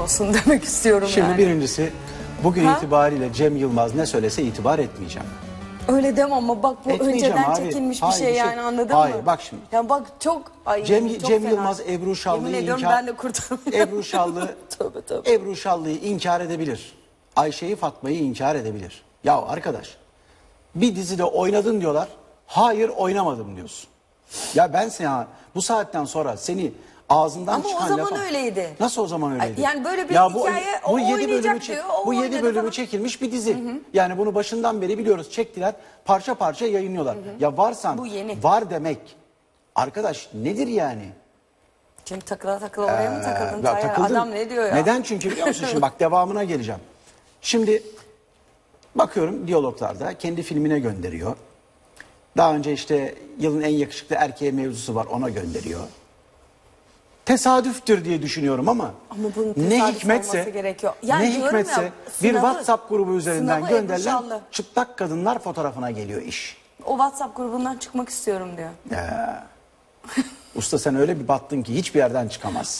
olsun demek istiyorum Şimdi yani. birincisi bugün Ha? itibariyle Cem Yılmaz ne söylese itibar etmeyeceğim. Öyle deme ama bak bu Etmeyeceğim önceden abi. çekilmiş bir Hayır, şey bir şey- yani anladın Hayır, mı? bak şimdi. Ya bak çok ay Cem, çok Cem fena. Yılmaz Ebru Şallı'yı Yemin ediyorum inkar... ben de kurtaramıyorum. Ebru Şallı, Tövbe tövbe. Ebru Şallı'yı inkar edebilir. Ayşe'yi Fatma'yı inkar edebilir. Ya arkadaş bir dizide oynadın diyorlar. Hayır oynamadım diyorsun. Ya ben sana bu saatten sonra seni ağzından Ama o çıkan zaman lafa- öyleydi. Nasıl o zaman öyleydi? yani böyle bir hikaye, o yedi oynayacak bölümü çek- diyor, o bu oynadı bölümü falan. çekilmiş bir dizi. Yani bunu başından beri biliyoruz. Çektiler parça parça yayınlıyorlar. Ya varsan Bu yeni. var demek. Arkadaş nedir yani? Çünkü takıla takıla oraya mı takıldın? Ee, Ya Tayyar? takıldım. Adam ne diyor ya? Neden çünkü biliyor musun şimdi bak devamına geleceğim. Şimdi bakıyorum diyaloglarda kendi filmine gönderiyor. Daha önce işte yılın en yakışıklı erkeğe mevzusu var ona gönderiyor. Tesadüftür diye düşünüyorum ama, Ama bunun ne tesadüf hikmetse olması gerekiyor. Yani ne diyorum hikmetse ya, bir sınavı- WhatsApp grubu üzerinden sınavı Ebru gönderilen Şallı. çıplak kadınlar fotoğrafına geliyor iş. O WhatsApp grubundan çıkmak istiyorum diyor. Usta sen öyle bir battın ki hiçbir yerden çıkamazsın.